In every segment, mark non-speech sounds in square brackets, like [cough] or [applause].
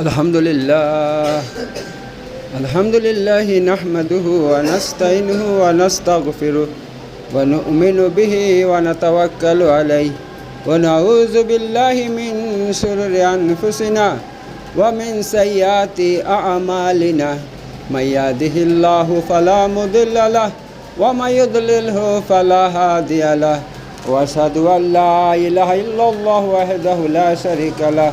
الحمد لله الحمد لله نحمده ونستعينه ونستغفره ونؤمن به ونتوكل عليه ونعوذ بالله من شرور أنفسنا ومن سيئات أعمالنا من يهده الله فلا مضل له ومن يضلله فلا هادي له واشهد ان لا اله الا الله وحده لا شريك له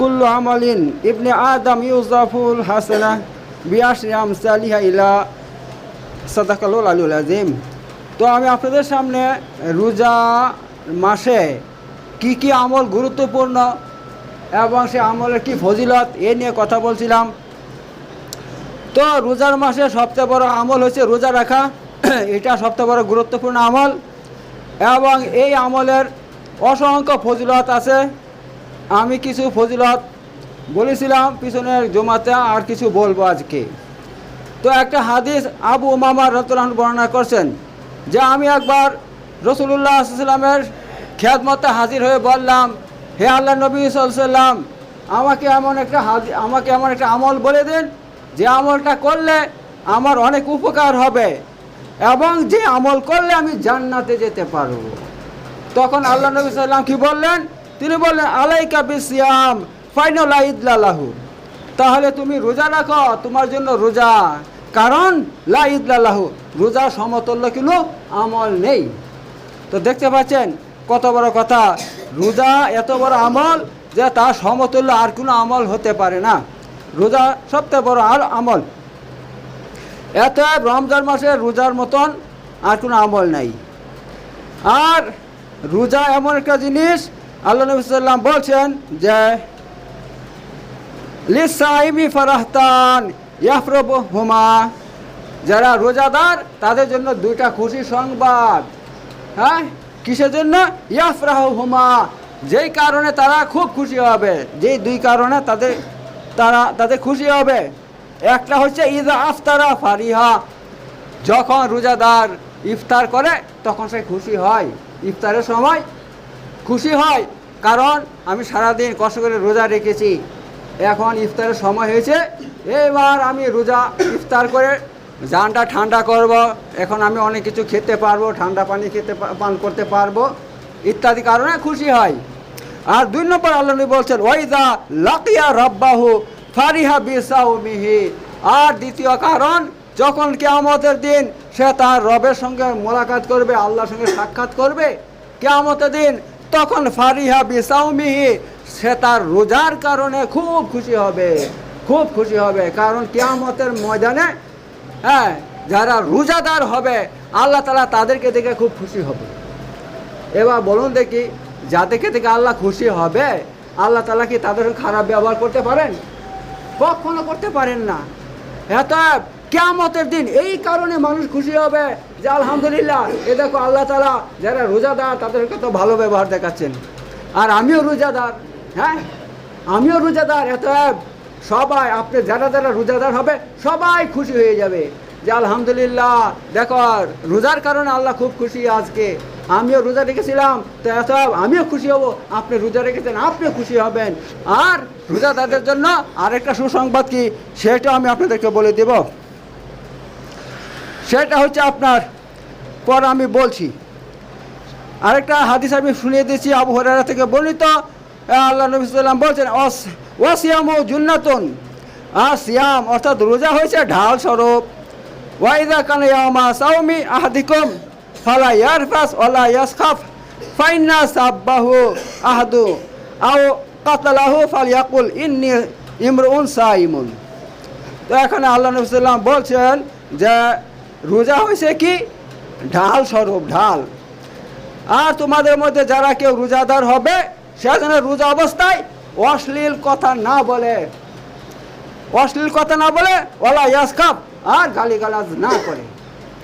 কুল্লু আমালিন ইবনে আদম ইউজাফুল হাসানা বিয়াশরি আমসালিহা ইলা সাদাকালুল আলুল আজিম। তো আমি আপনাদের সামনে রোজা মাসে কি কি আমল গুরুত্বপূর্ণ এবং সে আমলের কি ফজিলত এ নিয়ে কথা বলছিলাম। তো রোজার মাসে সবচেয়ে বড় আমল হচ্ছে রোজা রাখা। [clears throat] এটা সবচেয়ে বড় গুরুত্বপূর্ণ আমল এবং এই আমলের অসংখ্য ফজিলত আছে। আমি কিছু ফজিলত বলেছিলাম, পিছনের জমাতে আর কিছু বলব আজকে। তো একটা হাদিস আবু উমামার রতরান বর্ণনা করছেন, যে আমি একবার রসুল্লাহ সাল্লামের খেয়াদমতে হাজির হয়ে বললাম, হে আল্লাহ নবী সাল্লাম আমাকে এমন একটা হাদি, আমাকে এমন একটা আমল বলে দিন, যে আমলটা করলে আমার অনেক উপকার হবে এবং যে আমল করলে আমি জান্নাতে যেতে পারব। তখন আল্লাহ নবী সাল্লাম কি বললেন তিনি বললেন, আলাইকা বিসিয়াম, ফাইনাল ইদলাহু তাহলে তুমি রোজা রাখো, তোমার জন্য রোজা। কারণ লা ইদলাহু রোজা সমতুল্য কিন্তু আমল নেই। তো দেখতে পাচ্ছেন কত বড় কথা। রোজা এত বড় আমল যে তার সমতুল্য আর কোনো আমল হতে পারে না। রোজা সবচেয়ে বড় আর আমল। এত রমজান মাসে রোজার মতন আর কোনো আমল নাই। আর রোজা এমন একটা জিনিস আল্লাহ নবী সাল্লাম বলছেন যে, লিসাইমি ফারাহতান ইয়াফরব হুমা যারা রোজাদার, তাদের জন্য দুইটা খুশি সংবাদ। হ্যাঁ? কিসের জন্য? ইয়াফরাহ হুমা যেই কারণে তারা খুব খুশি হবে। যেই দুই কারণে তাদের, তারা, তাদের খুশি হবে। একটা হচ্ছে ঈদ আফতারা ফারিহা যখন রোজাদার ইফতার করে, তখন সে খুশি হয়। ইফতারের সময় খুশি হয়, কারণ আমি সারাদিন কষ্ট করে রোজা রেখেছি। এখন ইফতারের সময় হয়েছে, এবার আমি রোজা ইফতার করে জানটা ঠান্ডা করব। এখন আমি অনেক কিছু খেতে পারব, ঠান্ডা পানি খেতে পান করতে পারব, ইত্যাদি কারণে খুশি হয়। আর দুই নম্বর আল্লাহ বলছেন ওয়াইদা লাকিয়া রব্বাহু ফারিহা বিসাউমিহি। আর দ্বিতীয় কারণ, যখন কেয়ামতের দিন সে তার রবের সঙ্গে মোলাকাত করবে, আল্লাহর সঙ্গে সাক্ষাৎ করবে, কেয়ামতের দিন তখন ফারিহা বিসাউমিহি সে তার রোজার কারণে খুব খুশি হবে, খুব খুশি হবে। কারণ কেয়ামতের ময়দানে হ্যাঁ যারা রোজাদার হবে, আল্লাহ তালা তাদেরকে দেখে খুব খুশি হবে। এবার বলুন দেখি, যাদেরকে থেকে আল্লাহ খুশি হবে, আল্লাহ তালা কি তাদের খারাপ ব্যবহার করতে পারেন? কখনো করতে পারেন না। এত কেমতের দিন এই কারণে মানুষ খুশি হবে যে আলহামদুলিল্লাহ, এ দেখো আল্লাহ তালা যারা রোজাদার তাদেরকে তো ভালো ব্যবহার দেখাচ্ছেন। আর আমিও রোজাদার হ্যাঁ? আমিও রোজাদার এত সবাই, আপনি যারা যারা রোজাদার হবে, সবাই খুশি হয়ে যাবে যে আলহামদুলিল্লাহ, দেখো রোজার কারণে আল্লাহ খুব খুশি আজকে। আমিও রোজা রেখেছিলাম, তো এত আমিও খুশি হব, আপনি রোজা রেখেছেন আপনিও খুশি হবেন। আর রোজাদারদের জন্য আরেকটা সুসংবাদ কি সেটা আমি আপনাদেরকে বলে দেব। সেটা হচ্ছে আপনার, পর আমি বলছি। আরেকটা হাদিস আমি শুনিয়ে দিয়েছি, আবু হরারা থেকে বর্ণিত। আল্লাহ নবী বলছেন "ওয়াস- ওয়াসিয়াম ও জুন্নাতুন। আর সিয়াম অর্থাৎ রোজা হয়েছে ঢাল স্বরূপ। ওয়াইদা কান ইয়ামা সাউমি আহাদিকুম ফালা ইয়ারফাস ওয়ালা ইয়াসখাফ। ফাইন্না সাব্বাহু আহাদু। আও কাতালাহু ফালিয়াকুল ইন্নি ইমরুন সাইমুন। তো এখানে আল্লাহ নবী বলছেন যে রোজা হয়েছে কি? ঢাল স্বরূপ, ঢাল। আর তোমাদের মধ্যে যারা কেউ রোজাদার হবে, সে যেন রোজা অবস্থায় অশ্লীল কথা না বলে। অশ্লীল কথা না বলে ওলা ইয়াস কাপ আর গালিগালাজ না করে।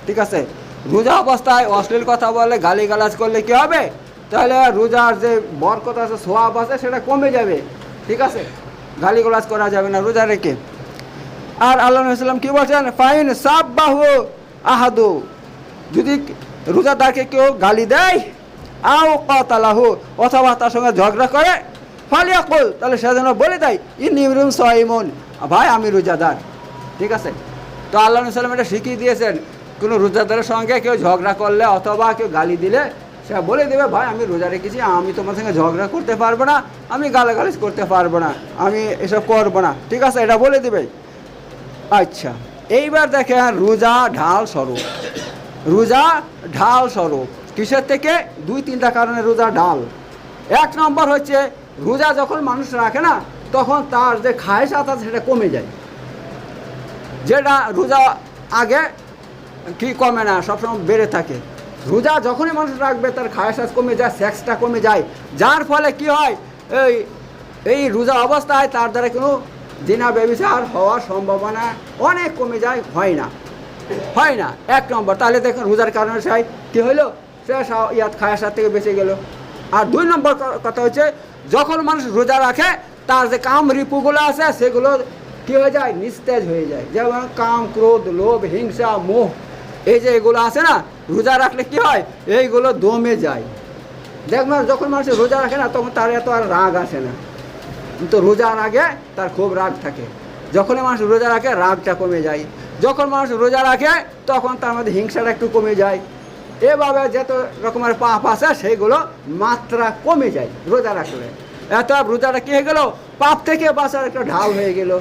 ঠিক আছে? রোজা অবস্থায় অশ্লীল কথা বলে, গালিগালাজ করলে কি হবে? তাহলে রোজার যে বরকত আছে, সোয়াব আছে, সেটা কমে যাবে। ঠিক আছে? গালিগালাজ করা যাবে না রোজা রেখে। আর আল্লাহ কি বলছেন? ফাইন সাব বাহু আহাদু, যদি রোজাদারকে কেউ গালি দেয়, আও কতালাহু, অথবা তার সঙ্গে ঝগড়া করে ফালিয়া কল তাহলে সে যেন বলে দেয় ই নিমরুম সাইমন, ভাই আমি রোজাদার। ঠিক আছে? তো আল্লাহ সাল্লাম এটা শিখিয়ে দিয়েছেন, কোনো রোজাদারের সঙ্গে কেউ ঝগড়া করলে অথবা কেউ গালি দিলে, সে বলে দেবে, ভাই আমি রোজা রেখেছি, আমি তোমার সঙ্গে ঝগড়া করতে পারব না, আমি গালাগালিজ করতে পারব না, আমি এসব করব না। ঠিক আছে? এটা বলে দেবে। আচ্ছা। এইবার দেখেন রোজা ঢাল স্বরূপ। রোজা ঢাল স্বরূপ। কিসের থেকে? দুই তিনটা কারণে রোজা ঢাল। এক নম্বর হচ্ছে, রোজা যখন মানুষ রাখে না, তখন তার যে খায়সাত আছে সেটা কমে যায়। যেটা রোজা আগে কি কমে না, সবসময় বেড়ে থাকে। রোজা যখনই মানুষ রাখবে, তার খায়সাত কমে যায়, সেক্সটা কমে যায়। যার ফলে কি হয়, এই এই রোজা অবস্থায় তার দ্বারা কোনো জিনা ব্যবচার হওয়ার সম্ভাবনা অনেক কমে যায়, হয় না। হয় না। এক নম্বর, তাহলে দেখুন রোজার কারণে সে কী হইল? সে ইয়াত খায়াসার থেকে বেঁচে গেল। আর দুই নম্বর কথা হচ্ছে, যখন মানুষ রোজা রাখে, তার যে কাম রিপুগুলো আছে, সেগুলো কী হয়ে যায়? নিস্তেজ হয়ে যায়। যেমন কাম, ক্রোধ, লোভ, হিংসা, মোহ, এই যে এগুলো আছে না, রোজা রাখলে কি হয়? এইগুলো দমে যায়। দেখবেন যখন মানুষ রোজা রাখে না, তখন তার এত আর রাগ আসে না। কিন্তু রোজার আগে তার খুব রাগ থাকে। যখনই মানুষ রোজা রাখে, রাগটা কমে যায়। যখন মানুষ রোজা রাখে, তখন তার মধ্যে হিংসাটা একটু কমে যায়। এভাবে যত রকমের পাপ আছে সেইগুলো মাত্রা কমে যায় রোজা রাখলে। এত রোজাটা কি হয়ে গেল? পাপ থেকে বাঁচার একটা ঢাল হয়ে গেল।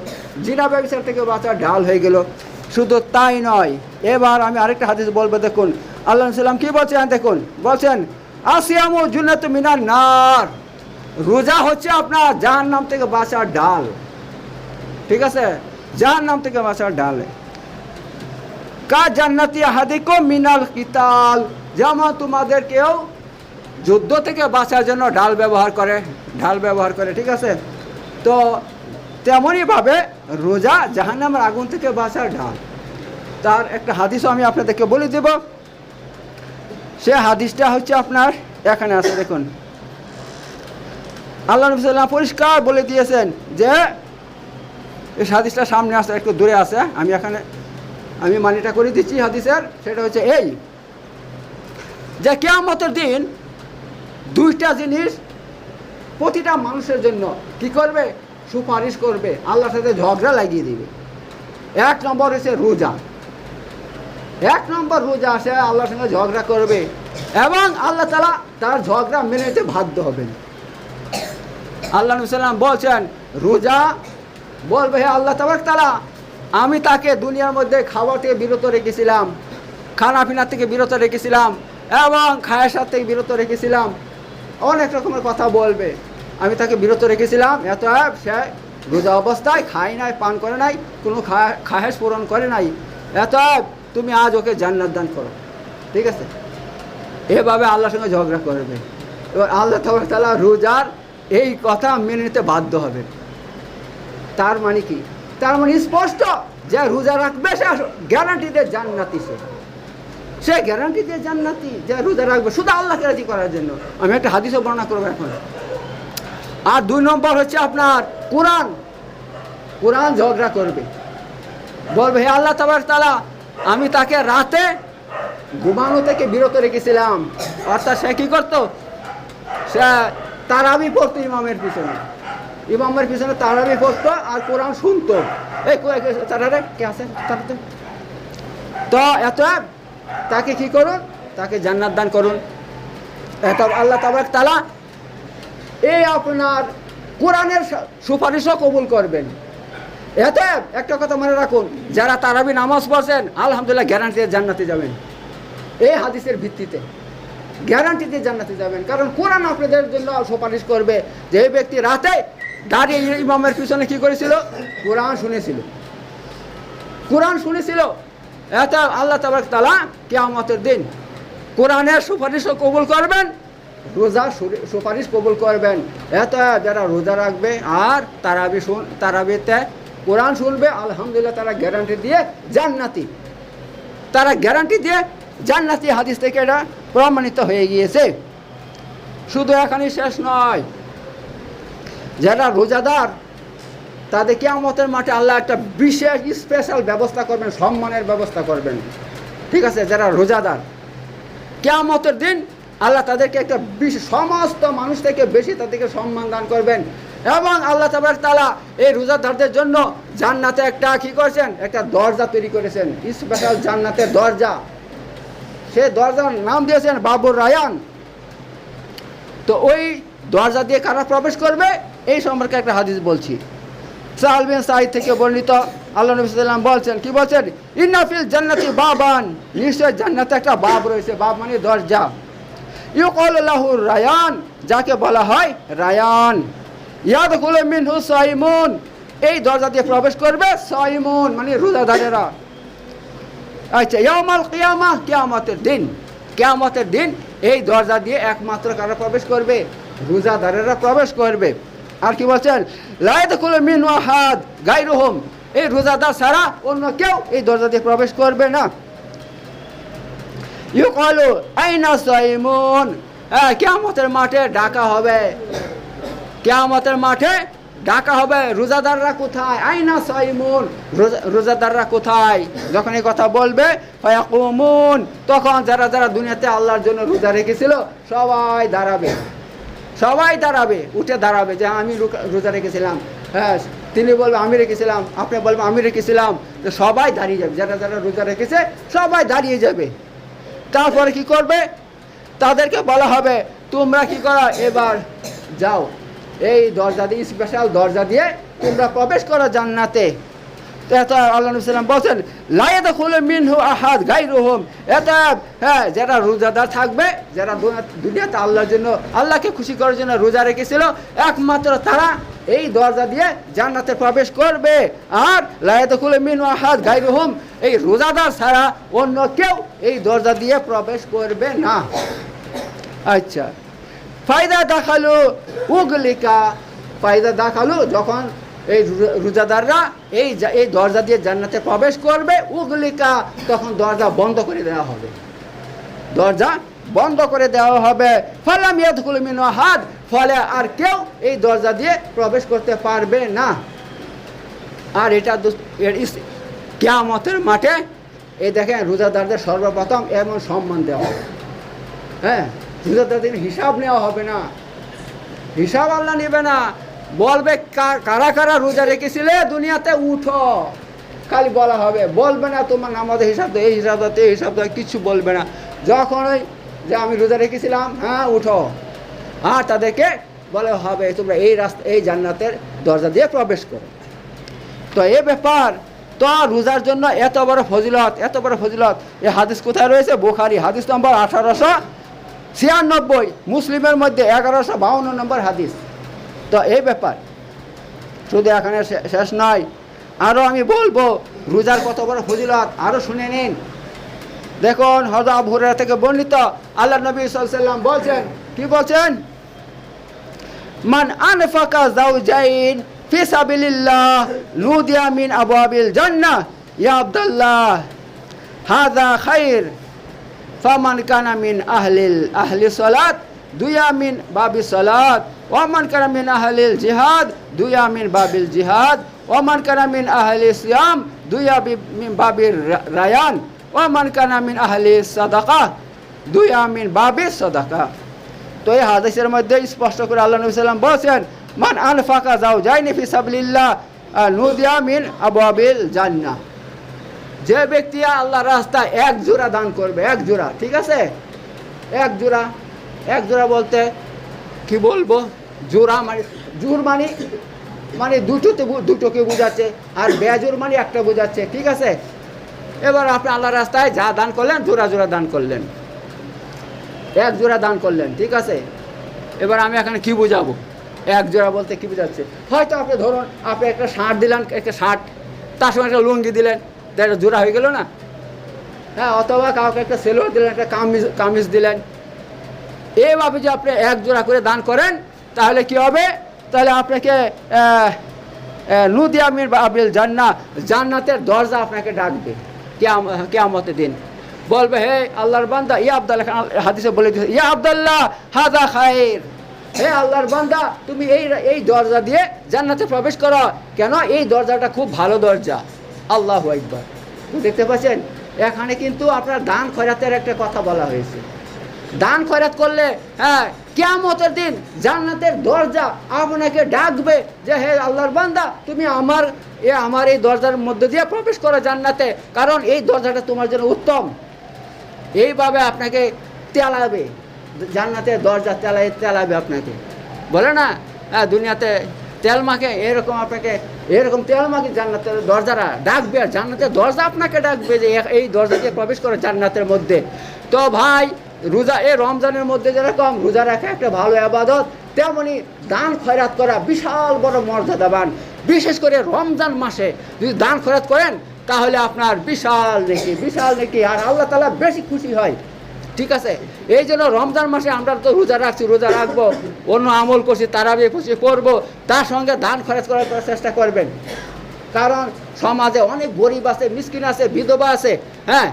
জিনা ব্যবসার থেকে বাঁচার ঢাল হয়ে গেল। শুধু তাই নয়, এবার আমি আরেকটা হাদিস বলব, দেখুন। আল্লাহ সাল্লাম কি বলছেন? দেখুন, বলছেন, আসিয়ামু জুন্নাত মিনার নার। রোজা হচ্ছে আপনার যার নাম থেকে বাঁচার ডাল। ঠিক আছে? যার নাম থেকে বাঁচার ডাল। কা জান্নাতি হাদিকো মিনাল কিতাল। যেমন তোমাদের কেউ যুদ্ধ থেকে বাঁচার জন্য ডাল ব্যবহার করে ঢাল ব্যবহার করে, ঠিক আছে? তো তেমনইভাবে রোজা জাহান্নামের আগুন থেকে বাঁচার ঢাল তার একটা হাদিসও আমি আপনাদেরকে বলে দেব। সে হাদিসটা হচ্ছে আপনার, এখানে আছে দেখুন। আল্লাহ নবী সাল্লাম পরিষ্কার বলে দিয়েছেন যে, এই হাদিসটা সামনে আসে একটু দূরে আছে, আমি এখানে, আমি মানিটা করে দিচ্ছি হাদিসের, সেটা হচ্ছে এই যে কেয়ামতের দিন দুইটা জিনিস প্রতিটা মানুষের জন্য কি করবে? সুপারিশ করবে, আল্লাহর সাথে ঝগড়া লাগিয়ে দিবে। এক নম্বর হচ্ছে রোজা। এক নম্বর রোজা আসে আল্লাহর সঙ্গে ঝগড়া করবে এবং আল্লাহ তালা তার ঝগড়া মেনে নিতে বাধ্য হবেন। আল্লাহ সাল্লাম বলছেন, রোজা বলবে হে আল্লাহ তাবাক তালা আমি তাকে দুনিয়ার মধ্যে খাবার থেকে বিরত রেখেছিলাম, খানা পিনা থেকে বিরত রেখেছিলাম এবং খায়াসার থেকে বিরত রেখেছিলাম। অনেক রকমের কথা বলবে। আমি তাকে বিরত রেখেছিলাম এত সে রোজা অবস্থায় খায় নাই, পান করে নাই, কোনো খাহেস পূরণ করে নাই। এত তুমি আজ ওকে জান্নাত দান করো। ঠিক আছে? এভাবে আল্লাহর সঙ্গে ঝগড়া করবে। এবার আল্লাহ তালা রোজার এই কথা মেনে নিতে বাধ্য হবে। তার মানে কি? তার মানে স্পষ্ট যে রোজা রাখবে, সে গ্যারান্টি দিয়ে জান্নাতি সে। সে গ্যারান্টি দিয়ে জান্নাতি যে রোজা রাখবে, শুধু আল্লাহকে রাজি করার জন্য। আমি একটা হাদিসও বর্ণনা করব এখন। আর দুই নম্বর হচ্ছে আপনার কোরআন। কোরআন ঝগড়া করবে। বলবে, হে আল্লাহ তাবার তালা আমি তাকে রাতে ঘুমানো থেকে বিরত রেখেছিলাম। অর্থাৎ সে কী করতো? সে তারাবি পড়তো ইমামের পিছনে। ইমামের পিছনে তারাবি পড়তো আর কোরআন শুনতো। এই তারারে কে আছে? তো। এত তাকে কি করুন? তাকে জান্নাত দান করুন। এত আল্লাহ তাবাক তালা এই আপনার কোরআনের সুপারিশও কবুল করবেন। এত একটা কথা মনে রাখুন, যারা তারাবি নামাজ পড়ছেন, আলহামদুলিল্লাহ গ্যারান্টি জান্নাতে যাবেন। এই হাদিসের ভিত্তিতে। গ্যারান্টি দিয়ে জান্নাতে যাবেন। কারণ কোরআন আপনাদের জন্য সুপারিশ করবে। যে ব্যক্তি রাতে দাঁড়িয়ে ইমামের পিছনে কি করেছিল? কোরআন শুনেছিল। কোরআন শুনেছিল। এত আল্লাহ তাবাক তালা কেয়ামতের দিন কোরআনের সুপারিশও কবুল করবেন, রোজা সুপারিশ কবুল করবেন। এত যারা রোজা রাখবে আর তারাবি শুন তারাবিতে কোরআন শুনবে, আলহামদুলিল্লাহ তারা গ্যারান্টি দিয়ে জান্নাতি। তারা গ্যারান্টি দিয়ে জান্নাতি হাদিস থেকে এটা প্রমাণিত হয়ে গিয়েছে। শুধু এখানেই শেষ নয়, যারা রোজাদার, তাদের কেয়ামতের মাঠে আল্লাহ একটা বিশেষ স্পেশাল ব্যবস্থা করবেন, সম্মানের ব্যবস্থা করবেন। ঠিক আছে? যারা রোজাদার, কেয়ামতের দিন আল্লাহ তাদেরকে একটা সমস্ত মানুষ থেকে বেশি তাদেরকে সম্মান দান করবেন। এবং আল্লাহ তাবার তালা এই রোজাদারদের জন্য জান্নাতে একটা কি করেছেন? একটা দরজা তৈরি করেছেন। স্পেশাল জান্নাতের দরজা। সে দরজার নাম দিয়েছেন বাবুর রায়ান। তো ওই দরজা দিয়ে কারা প্রবেশ করবে? এই সম্পর্কে একটা হাদিস বলছি। সাহাল বিন সাইদ থেকে বর্ণিত, আল্লাহ নবী সাল্লাম বলছেন, কি বলছেন? ইন্নাফিল জান্নাতি বাবান। নিশ্চয় জান্নাতে একটা বাব রয়েছে। বাব মানে দরজা। ইউকলাহুর রায়ান, যাকে বলা হয় রায়ান। ইয়াদ মিনহু সাইমুন এই দরজা দিয়ে প্রবেশ করবে সাইমুন মানে রোজাদারেরা। আচ্ছা ইয়ামাল কিয়ামা, কিয়ামতের দিন। কিয়ামতের দিন এই দরজা দিয়ে একমাত্র কারা প্রবেশ করবে? রোজাদারেরা প্রবেশ করবে। আর কি বলছেন? লাইদ খুলে মিন হাত গাইরুহম এই রোজাদার ছাড়া অন্য কেউ এই দরজা দিয়ে প্রবেশ করবে না। ইউকালু, আইনা সাইমুন। হ্যাঁ কেয়ামতের মাঠে ডাকা হবে। কেয়ামতের মাঠে ডাকা হবে, রোজাদাররা কোথায়? আইনা সাইমুন, রোজা- রোজাদাররা কোথায়? যখন এই কথা বলবে, ফায়াকুমুন, তখন যারা যারা দুনিয়াতে আল্লাহর জন্য রোজা রেখেছিল, সবাই দাঁড়াবে। সবাই দাঁড়াবে, উঠে দাঁড়াবে যে, আমি রোজা রেখেছিলাম। হ্যাঁ তিনি বলবে, আমি রেখেছিলাম। আপনি বলবে, আমি রেখেছিলাম। তো সবাই দাঁড়িয়ে যাবে। যারা যারা রোজা রেখেছে, সবাই দাঁড়িয়ে যাবে। তারপরে কি করবে? তাদেরকে বলা হবে, তোমরা কি করো? এবার যাও। এই দরজা দিয়ে স্পেশাল দরজা দিয়ে তোমরা প্রবেশ করো জান্নাতে। এত আল্লাহ সাল্লাম বলছেন লাইয়াদা খুলে মিনহু আহাদ গাই রহম এত হ্যাঁ যারা রোজাদার থাকবে, যারা দুনিয়া- দুনিয়াতে আল্লাহর জন্য, আল্লাহকে খুশি করার জন্য রোজা রেখেছিল, একমাত্র তারা এই দরজা দিয়ে জান্নাতে প্রবেশ করবে। আর লাইয়াদা খুলে মিনহু আহাদ গাই রহম এই রোজাদার ছাড়া অন্য কেউ এই দরজা দিয়ে প্রবেশ করবে না। আচ্ছা। ফায়দা দেখাল, উগলিকা ফায়দা দেখাল যখন এই রোজাদাররা এই এই দরজা দিয়ে জান্নাতে প্রবেশ করবে, উগলিকা তখন দরজা বন্ধ করে দেওয়া হবে। দরজা বন্ধ করে দেওয়া হবে। ফলাম ইয়াদকুল মিন হাত ফলে আর কেউ এই দরজা দিয়ে প্রবেশ করতে পারবে না। আর এটা কেয়ামতের মাঠে, এই দেখেন রোজাদারদের সর্বপ্রথম এমন সম্মান দেওয়া হবে। হ্যাঁ? রোজাদারদের হিসাব নেওয়া হবে না। হিসাব আল্লাহ নেবে না। বলবে কারা কারা রোজা রেখেছিলে? দুনিয়াতে উঠো। খালি বলা হবে, বলবে না তোমার আমাদের হিসাব দাও এই হিসাব দাও এই হিসাব দাও কিছু বলবে না। যখন ওই যে আমি রোজা রেখেছিলাম হ্যাঁ উঠো। আর তাদেরকে বলে হবে, তোমরা এই রাস্তা, এই জান্নাতের দরজা দিয়ে প্রবেশ করো। তো এ ব্যাপার, তো রোজার জন্য এত বড় ফজিলত, এত বড় ফজিলত। এ হাদিস কোথায় রয়েছে? বোখারি, হাদিস নম্বর আঠারোশো ছিয়ানব্বই, মুসলিমের মধ্যে এগারোশো বাউন্ন নম্বর হাদিস। তো এই ব্যাপার। শুধু এখানে শেষ নয় আরও আমি বলব, রোজার কত বড় ফজিলত আরও শুনে নিন। দেখুন হজা আবহুরা থেকে বর্ণিত আল্লাহ নবী সাল্লাম বলছেন, কি বলছেন? মান আনফাকা জাউজাইন ফি সাবিলিল্লাহ নুদিয়া মিন আবওয়াবিল জান্নাহ, ইয়া আব্দুল্লাহ, হাযা খাইর। ফামান কানা মিন আহলিল আহলি সালাত দুয়া মিন বাবি সালাত ওমান কানা মিন আহলিল জিহাদ দুয়া মিন বাবিল জিহাদ ওমান কানা মিন আহলি সিয়াম দুয়া মিন বাবির রায়ান ওমান কানা মিন আহলি সাদাকা দুয়া মিন বাবির সাদাকা তো এই হাদিসের মধ্যে স্পষ্ট করে আল্লাহ নবী সাল্লাম বলছেন, মান আনফাকা যাও যায়নি ফি সাবিলিল্লাহ নুদিয়া মিন আবওয়াবিল জান্নাহ। যে ব্যক্তি আল্লাহ রাস্তায় এক জোড়া দান করবে, এক জোড়া, ঠিক আছে? এক জোড়া এক জোড়া বলতে কি বলব? জোড়া মানে জোর মানে মানে দুটোতে দুটোকে বোঝাচ্ছে, আর বেজোর মানে একটা বোঝাচ্ছে, ঠিক আছে? এবার আপনি আল্লাহ রাস্তায় যা দান করলেন, জোড়া জোড়া দান করলেন। এক জোড়া দান করলেন, ঠিক আছে? এবার আমি এখানে কি বোঝাবো? এক জোড়া বলতে কি বোঝাচ্ছে? হয়তো আপনি ধরুন, আপনি একটা শার্ট দিলেন, একটা শার্ট, তার সঙ্গে একটা লুঙ্গি দিলেন একটা জোড়া হয়ে গেল না? হ্যাঁ অথবা কাউকে একটা সেলোয়ার দিলেন, একটা কামিজ কামিজ দিলেন। এইভাবে যে আপনি এক জোড়া করে দান করেন, তাহলে কি হবে? তাহলে আপনাকে নুদিয়ামির বাবিল জান্না জান্নাতের দরজা আপনাকে ডাকবে কেয়াম কেয়ামতের দিন। বলবে, হে আল্লাহর বান্দা, ইয়া আবদাল্লাহ হাদিসে বলে দিয়েছে, ইয়া আবদাল্লাহ হাদা খায়ের। হে আল্লাহর বান্দা, তুমি এই এই দরজা দিয়ে জান্নাতে প্রবেশ করো। কেন? এই দরজাটা খুব ভালো দরজা। আল্লাহ একবার দেখতে পাচ্ছেন, এখানে কিন্তু আপনার দান খয়রাতের একটা কথা বলা হয়েছে। দান খয়রাত করলে হ্যাঁ কেয়ামতের দিন জান্নাতের দরজা আপনাকে ডাকবে যে, হে আল্লাহর বান্দা, তুমি আমার এ, আমার এই দরজার মধ্যে দিয়ে প্রবেশ করো জান্নাতে, কারণ এই দরজাটা তোমার জন্য উত্তম। এইভাবে আপনাকে তেলাবে, জান্নাতের দরজা তেলাই তেলাবে আপনাকে। বলে না হ্যাঁ দুনিয়াতে তেল মাখে, এরকম আপনাকে, এরকম তেল মাখে জান্নাতের দরজারা ডাকবে, আর জান্নাতের দরজা আপনাকে ডাকবে যে এই দরজা দিয়ে প্রবেশ করে জান্নাতের মধ্যে। তো ভাই, রোজা, এই রমজানের মধ্যে যেরকম রোজা রাখা একটা ভালো আবাদত, তেমনি দান খয়রাত করা বিশাল বড় মর্যাদাবান। বিশেষ করে রমজান মাসে যদি দান খয়রাত করেন, তাহলে আপনার বিশাল নেকি বিশাল নেকি, আর আল্লাহ তালা বেশি খুশি হয়। ঠিক আছে? এই জন্য রমজান মাসে আমরা তো রোজা রাখছি, রোজা রাখব, অন্য আমল করছি তারা খুশি করব তার সঙ্গে দান খরচ করার চেষ্টা করবেন। কারণ সমাজে অনেক গরিব আছে, মিসকিন আছে, বিধবা আছে হ্যাঁ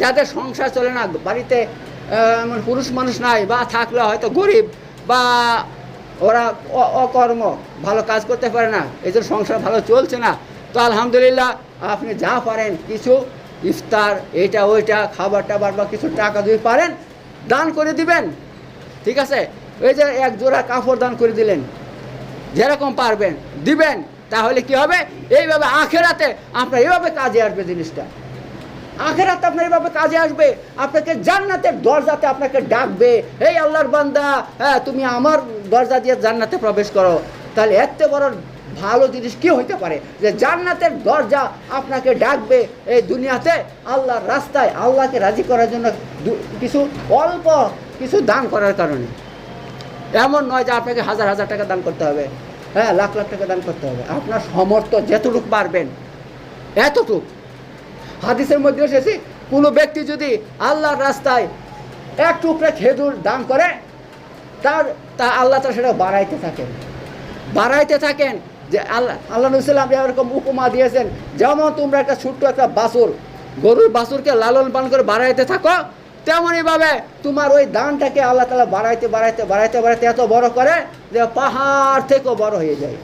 যাদের সংসার চলে না, বাড়িতে পুরুষ মানুষ নাই, বা থাকলে হয়তো গরিব, বা ওরা অকর্ম, ভালো কাজ করতে পারে না, এই জন্য সংসার ভালো চলছে না। তো আলহামদুলিল্লাহ, আপনি যা পারেন, কিছু ইফতার এইটা ওইটা খাবার টাবার বা কিছু টাকা যদি পারেন দান করে দিবেন। ঠিক আছে? ওই যে এক জোড়া কাপড় দান করে দিলেন। যেরকম পারবেন, দিবেন। তাহলে কি হবে? এইভাবে আখেরাতে আপনার এইভাবে কাজে আসবে জিনিসটা। আখেরাতে আপনার এইভাবে কাজে আসবে। আপনাকে জান্নাতের দরজাতে আপনাকে ডাকবে। এই আল্লাহর বান্দা হ্যাঁ তুমি আমার দরজা দিয়ে জান্নাতে প্রবেশ করো। তাহলে এত বড় ভালো জিনিস কি হইতে পারে? যে জান্নাতের দরজা আপনাকে ডাকবে এই দুনিয়াতে আল্লাহর রাস্তায় আল্লাহকে রাজি করার জন্য কিছু অল্প কিছু দান করার কারণে। এমন নয় যে আপনাকে হাজার হাজার টাকা দান করতে হবে। হ্যাঁ লাখ লাখ টাকা দান করতে হবে। আপনার সমর্থ যেতটুক পারবেন, এতটুক। হাদিসের মধ্যে এসেছি, কোনো ব্যক্তি যদি আল্লাহর রাস্তায় এক টুকরা খেজুর দান করে, তার তা আল্লাহ তার সেটা বাড়াইতে থাকেন। বাড়াইতে থাকেন যে আল্লাহ আল্লাহ নবীলাম এরকম উপমা দিয়েছেন, যেমন তোমরা একটা ছোট্ট একটা বাছুর গরুর বাছুরকে লালন পালন করে বাড়াইতে থাকো তেমনইভাবে তোমার ওই দানটাকে আল্লাহ তালা বাড়াইতে বাড়াইতে বাড়াইতে বাড়াইতে এত বড় করে যে পাহাড় থেকেও বড় হয়ে যায়।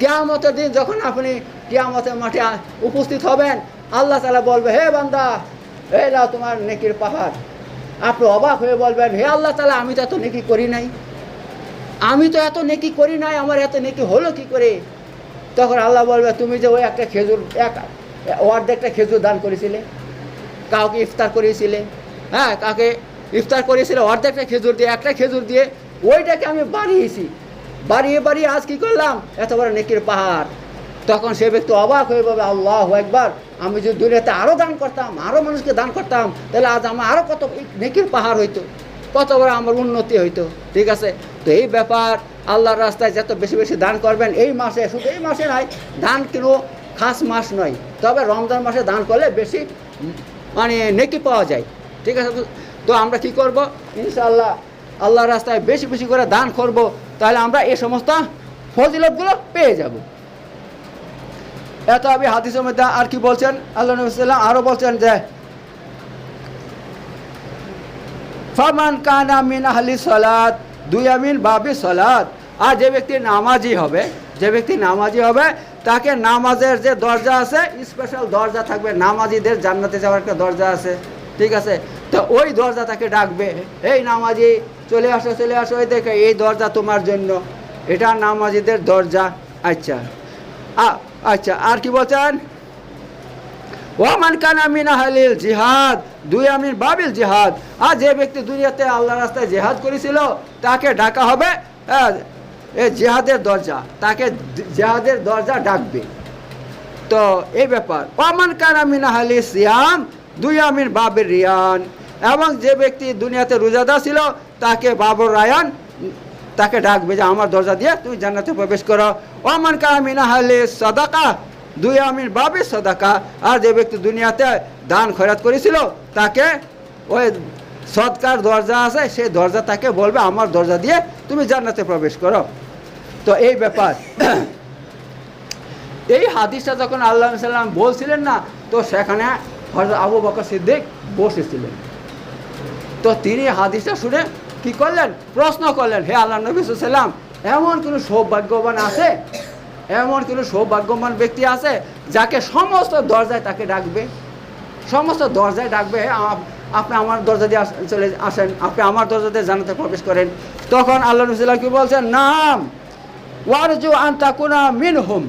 কেয়ামতের দিন যখন আপনি কেয়ামতের মাঠে উপস্থিত হবেন, আল্লাহ তালা বলবে, হে বান্দা হে তোমার নেকির পাহাড়। আপনি অবাক হয়ে বলবেন, হে আল্লাহ তালা আমি তো এত নেকি করি নাই। আমি তো এত নেকি করি নাই, আমার এত নেকি হলো কি করে? তখন আল্লাহ বলবে, তুমি যে ওই একটা খেজুর, এক অর্ধেকটা খেজুর দান করেছিলে, কাউকে ইফতার করিয়েছিলে হ্যাঁ কাউকে ইফতার করিয়েছিলে, অর্ধেকটা খেজুর দিয়ে, একটা খেজুর দিয়ে, ওইটাকে আমি বাড়িয়েছি বাড়িয়ে বাড়িয়ে আজ কি করলাম? এত বড় নেকির পাহাড়। তখন সে ব্যক্তি অবাক হয়ে বলবে, আল্লাহ একবার আমি যদি দুনিয়াতে আরও দান করতাম আরও মানুষকে দান করতাম, তাহলে আজ আমার আরও কত নেকির পাহাড় হইতো। কত বড় আমার উন্নতি হইতো, ঠিক আছে? তো এই ব্যাপার আল্লাহর রাস্তায় যত বেশি বেশি দান করবেন, এই মাসে, শুধু এই মাসে নয় দান কোনো খাস মাস নয়, তবে রমজান মাসে দান করলে বেশি মানে নেকি পাওয়া যায়, ঠিক আছে? তো আমরা কি করব? ইনশাআল্লাহ আল্লাহর রাস্তায় বেশি বেশি করে দান করব, তাহলে আমরা এই সমস্ত ফজিলতগুলো পেয়ে যাব। এত আমি হাদিসের মধ্যে আর কি বলছেন? আল্লাহ নবীলাম আরও বলছেন যে ফামান কানা মিন আহলি সলাদ দুই আমিন বাবি সলাদ আর যে ব্যক্তি নামাজি হবে, যে ব্যক্তি নামাজি হবে, তাকে নামাজের যে দরজা আছে স্পেশাল দরজা থাকবে। নামাজিদের জান্নাতে যাওয়ার একটা দরজা আছে, ঠিক আছে? তো ওই দরজা তাকে ডাকবে, এই নামাজি, চলে আসো চলে আসো, এই দেখে, এই দরজা তোমার জন্য। এটা নামাজিদের দরজা। আচ্ছা। আচ্ছা আর কি বলছেন? ওয়ামান কানা মিন আহলিল জিহাদ। দুই আমিন বাবিল জেহাদ। আর যে ব্যক্তি দুনিয়াতে আল্লাহ রাস্তায় জেহাদ করেছিল, তাকে ডাকা হবে এ জিহাদের দরজা। তাকে জেহাদের দরজা ডাকবে। তো এই ব্যাপার। ওয়ামান কানা মিন আহলি সিয়াম, দুই আমিন বাবির রিয়ান। এবং যে ব্যক্তি দুনিয়াতে রোজাদার ছিল, তাকে বাবর রায়ান, তাকে ডাকবে যে, আমার দরজা দিয়ে তুমি জান্নাতে প্রবেশ করো। ওমান কামিনা হালে সদাকা, দুই আমির বাবে সদাকা। আর যে ব্যক্তি দুনিয়াতে দান খয়রাত করেছিল, তাকে ওই সৎকার দরজা আছে, সেই দরজা তাকে বলবে, আমার দরজা দিয়ে তুমি জান্নাতে প্রবেশ করো। তো এই ব্যাপার। [coughs] এই হাদিসটা যখন আল্লাহ সাল্লাম বলছিলেন না, তো সেখানে হয়তো আবু বকর সিদ্দিক বসেছিলেন। তো তিনি হাদিসটা শুনে কি করলেন? প্রশ্ন করলেন, হে আল্লাহ নবী সাল্লাম, এমন কোনো সৌভাগ্যবান আছে? এমন কোনো সৌভাগ্যবান ব্যক্তি আছে যাকে সমস্ত দরজায় তাকে ডাকবে? সমস্ত দরজায় ডাকবে আপ- আপনি আমার দরজা দিয়ে চলে আসেন, আপনি আমার দরজা দিয়ে জানাতে প্রবেশ করেন। তখন আল্লাহ নবীলাম কি বলছেন, নাম, ওয়ারজু আন্তাকুনা মিন হুম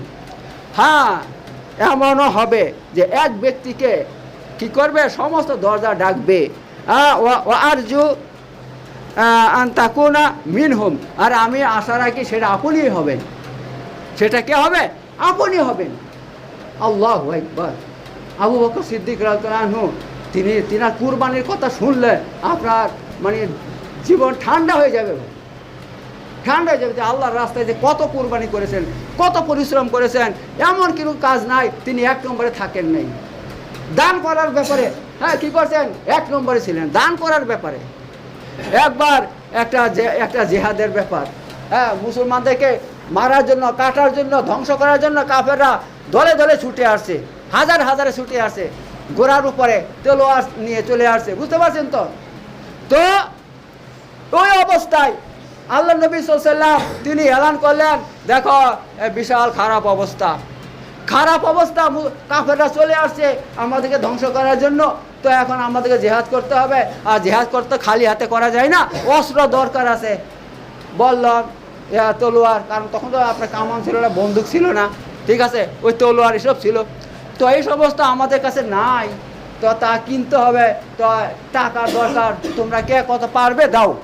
হ্যাঁ এমনও হবে যে এক ব্যক্তিকে কি করবে? সমস্ত দরজা ডাকবে। আরজু আন্তাকুনা মিন হুম আর আমি আশা রাখি সেটা আপনিই হবেন। সেটা কে হবে? আপনি হবেন। আল্লাহ একবার আবু বকর সিদ্দিক রাহু তিনি, তিনার কুরবানির কথা শুনলে আপনার মানে জীবন ঠান্ডা হয়ে যাবে। ঠান্ডা হয়ে যাবে যে আল্লাহর রাস্তায় যে কত কুরবানি করেছেন, কত পরিশ্রম করেছেন, এমন কোনো কাজ নাই, তিনি এক নম্বরে থাকেন নাই। দান করার ব্যাপারে হ্যাঁ কি করছেন? এক নম্বরে ছিলেন, দান করার ব্যাপারে। একবার একটা একটা জেহাদের ব্যাপার হ্যাঁ মুসলমানদেরকে মারার জন্য, কাটার জন্য, ধ্বংস করার জন্য কাফেররা দলে দলে ছুটে আসছে। হাজার হাজারে ছুটে আসছে গোড়ার উপরে তেলোয়ার নিয়ে চলে আসছে বুঝতে পারছেন তো? তো ওই অবস্থায় আল্লাহ নবী সাল্লাম তিনি এলান করলেন, দেখো বিশাল খারাপ অবস্থা। খারাপ অবস্থা কাফেররা চলে আসছে আমাদেরকে ধ্বংস করার জন্য। তো এখন আমাদেরকে জেহাদ করতে হবে, আর জেহাদ করতে খালি হাতে করা যায় না, অস্ত্র দরকার আছে। বললাম তলোয়ার, কারণ তখন তো আপনার কামান ছিল না, বন্দুক ছিল না, ঠিক আছে? ওই তলোয়ার এসব ছিল। তো এই সমস্ত আমাদের কাছে নাই। তো তা কিনতে হবে। তো টাকা দরকার। তোমরা কে কত পারবে? দাও।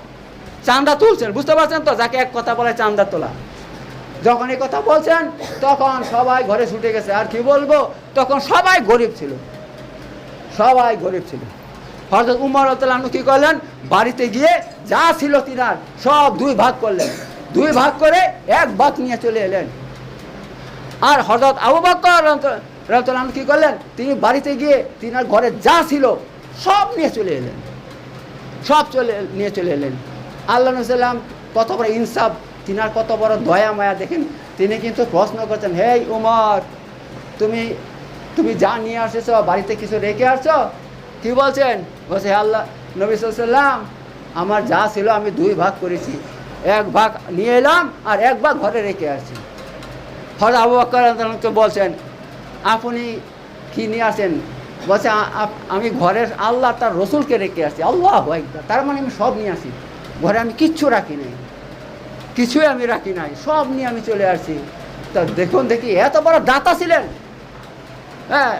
চান্দা তুলছেন, বুঝতে পারছেন তো? যাকে এক কথা বলে চান্দা তোলা। যখন এই কথা বলছেন, তখন সবাই ঘরে ছুটে গেছে। আর কি বলব? তখন সবাই গরিব ছিল। সবাই গরিব ছিল। হজরত উমর আল্লাহ কি করলেন? বাড়িতে গিয়ে যা ছিল তিনার, সব দুই ভাগ করলেন। দুই ভাগ করে এক ভাগ নিয়ে চলে এলেন। আর হজরত আবু বকর রহমতুল্লাহ কি করলেন? তিনি বাড়িতে গিয়ে তিনার ঘরে যা ছিল সব নিয়ে চলে এলেন। সব চলে, নিয়ে চলে এলেন। আল্লাহ সাল্লাম কত বড় ইনসাফ, তিনার কত বড় দয়া, মায়া। দেখেন, তিনি কিন্তু প্রশ্ন করছেন হে উমর, তুমি তুমি যা নিয়ে আসেছ, বাড়িতে কিছু রেখে আসছো? কি বলছেন? বলছে, "হে আল্লাহ নবী সাল্লাম আমার যা ছিল আমি দুই ভাগ করেছি। এক ভাগ নিয়ে এলাম আর এক ভাগ ঘরে রেখে আসছি। হয়তো আবু বলছেন আপনি কি নিয়ে আসেন? বলছে আমি ঘরের আল্লাহ, তার রসুলকে রেখে আসি আল্লাহ একবার তার মানে আমি সব নিয়ে আসি। ঘরে আমি কিচ্ছু রাখি নাই। কিছুই আমি রাখি নাই। সব নিয়ে আমি চলে আসছি তা দেখুন দেখি, এত বড় দাতা ছিলেন। হ্যাঁ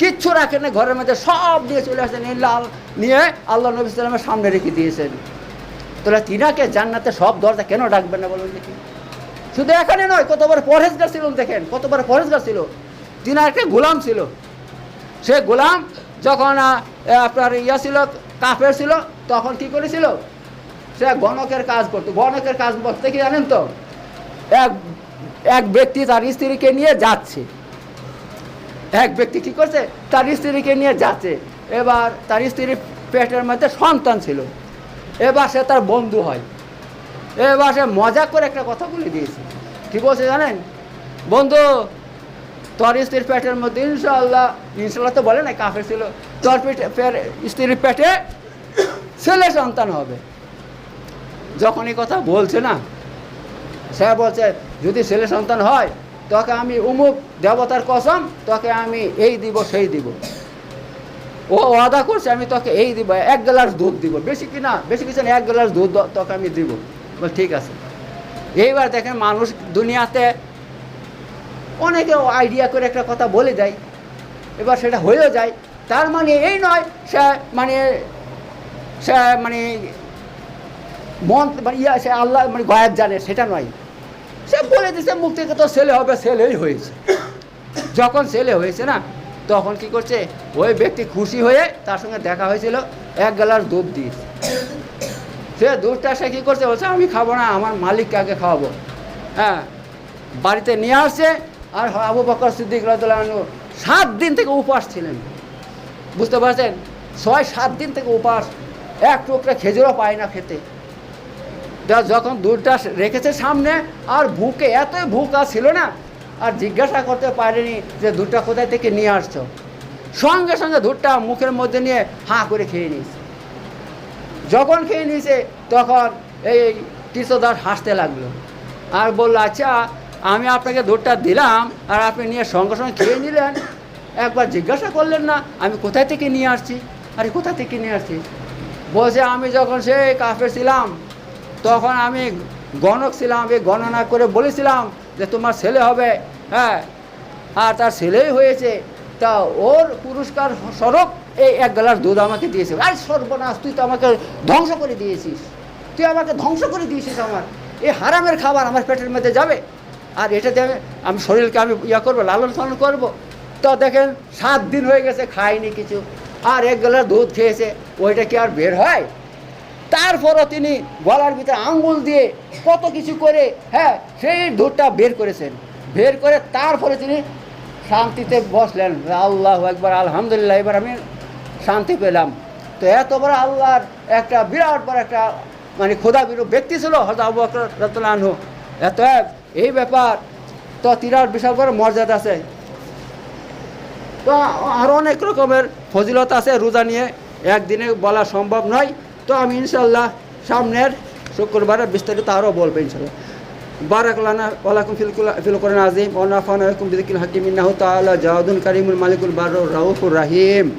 কিচ্ছু রাখেন না ঘরের মধ্যে সব নিয়ে চলে আসেন এই লাল নিয়ে আল্লাহ নবী সাল্লামের সামনে রেখে দিয়েছেন। তাহলে তিনাকে জান্নাতে সব দরজা কেন ডাকবেন না বলুন দেখি। শুধু এখানে নয়, কত বড় পরহেজগার ছিল দেখেন, কত বড় পরহেজগার ছিল। তিনার একটা গোলাম ছিল। সে গোলাম যখন আপনার ইয়া ছিল, কাফের ছিল, তখন কি করেছিল? সে গণকের কাজ করতো। গণকের কাজ বলতে কি জানেন তো? এক এক ব্যক্তি তার স্ত্রীকে নিয়ে যাচ্ছে। এক ব্যক্তি কি করছে? তার স্ত্রীকে নিয়ে যাচ্ছে। এবার তার স্ত্রীর পেটের মধ্যে সন্তান ছিল। এবার সে তার বন্ধু হয়। এবার সে মজা করে একটা কথা বলে দিয়েছে। কি বলছে জানেন? বন্ধু তোর স্ত্রীর পেটের মধ্যে ইনশাল্লাহ ইনশাল্লাহ তো বলে না কাফের ছিল। তোর পেটে স্ত্রীর পেটে ছেলে সন্তান হবে। যখন এই কথা বলছে না, সে বলছে, যদি ছেলে সন্তান হয়, তোকে আমি উমুক দেবতার কসম, তোকে আমি এই দিব, সেই দিব। ও ওয়াদা করছে, আমি তোকে এই দিব, এক গ্লাস দুধ দিব। বেশি কি না, বেশি কিছু না, এক গ্লাস দুধ তোকে আমি দিব। বল, ঠিক আছে। এইবার দেখেন, মানুষ দুনিয়াতে অনেকে আইডিয়া করে একটা কথা বলে দেয়, এবার সেটা হয়েও যায়। তার মানে এই নয়, সে মানে সে মানে মন মানে ইয়া, সে আল্লাহ মানে গায়েব জানে, সেটা নয়। সে বলে দিছে, মুখ থেকে তো ছেলে হবে, ছেলেই হয়েছে। যখন ছেলে হয়েছে না, তখন কি করছে, ওই ব্যক্তি খুশি হয়ে তার সঙ্গে দেখা হয়েছিল, এক গ্লাস দুধ দিয়েছে সে দুধটা সে কী করছে, বলছে, আমি খাব না, আমার মালিককে আগে খাওয়াবো। হ্যাঁ বাড়িতে নিয়ে আসছে আর আবু বকর সিদ্দিক আনহু সাত দিন থেকে উপাস ছিলেন। বুঝতে পারছেন? ছয়, সাত দিন থেকে উপাস। এক টুকরা খেজুরও পায় না খেতে। যখন দুধটা রেখেছে সামনে, আর ভুকে, এতই ভুকা ছিল না, আর জিজ্ঞাসা করতে পারেনি যে, দুধটা কোথায় থেকে নিয়ে আসছো? সঙ্গে সঙ্গে দুধটা মুখের মধ্যে নিয়ে হাঁ করে খেয়ে নিয়েছে। যখন খেয়ে নিয়েছে, তখন এই কৃষ্ণদাস হাসতে লাগল। আর বলল আচ্ছা আমি আপনাকে দুধটা দিলাম আর আপনি নিয়ে সঙ্গে সঙ্গে খেয়ে নিলেন। একবার জিজ্ঞাসা করলেন না, আমি কোথায় থেকে নিয়ে আসছি? আরে, কোথা থেকে নিয়ে আসছি? বলছে, আমি যখন সেই কাফে ছিলাম, তখন আমি গণক ছিলাম এই গণনা করে বলেছিলাম যে তোমার ছেলে হবে। হ্যাঁ আর তার ছেলেই হয়েছে। তা ওর পুরস্কার স্বরূপ এই এক গ্লাস দুধ আমাকে দিয়েছে। আরে, সর্বনাশ, তুই তো আমাকে ধ্বংস করে দিয়েছিস। তুই আমাকে ধ্বংস করে দিয়েছিস আমার। এই হারামের খাবার আমার পেটের মধ্যে যাবে। আর এটা আমি আমি শরীরকে আমি ইয়া করব, লালন পালন করব। তো দেখেন, সাত দিন হয়ে গেছে খাইনি কিছু। আর এক গ্লাস দুধ খেয়েছে, ওইটা কি আর বের হয়? তারপরও তিনি গলার ভিতরে আঙ্গুল দিয়ে কত কিছু করে হ্যাঁ সেই দুধটা বের করেছেন। বের করে তারপরে তিনি শান্তিতে বসলেন। আল্লাহ একবার আলহামদুলিল্লাহ, এবার আমি শান্তি পেলাম। তো এত বড় আল্লাহর একটা বিরাট বড় একটা মানে খোদা বিরু ব্যক্তি ছিল হয়তো আবু বকর এত এই ব্যাপার, তো তিরাট বিশাল বড় মর্যাদা আছে। তো আরও অনেক রকমের ফজিলত আছে রোজা নিয়ে, একদিনে বলা সম্ভব নয়। তো আমি ইনশাল্লাহ সামনের শুক্রবারে বিস্তারিত আরও বলব ইনশাল্লাহ বারাক লানা ওয়ালাকুম ফিল কুল- ফিল কোরআন আজিম ওয়া নাফানা লাকুম বিযিকিল হাকিম। ইন্নাহু তাআলা মালিকুল বারুর রাউফুর রাহিম।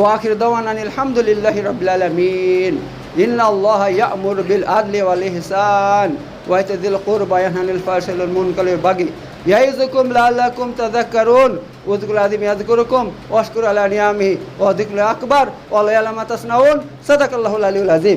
واخر دعوانا ان الحمد لله رب العالمين ان الله يأمر بالعدل والاحسان وإيتاء ذي القربى وينهى عن الفحشاء والمنكر والبغي يعظكم لعلكم تذكرون واذكروا العظيم يذكركم واشكروا على نعمه وذكر اكبر ولا يعلم ما تصنعون صدق الله العلي العظيم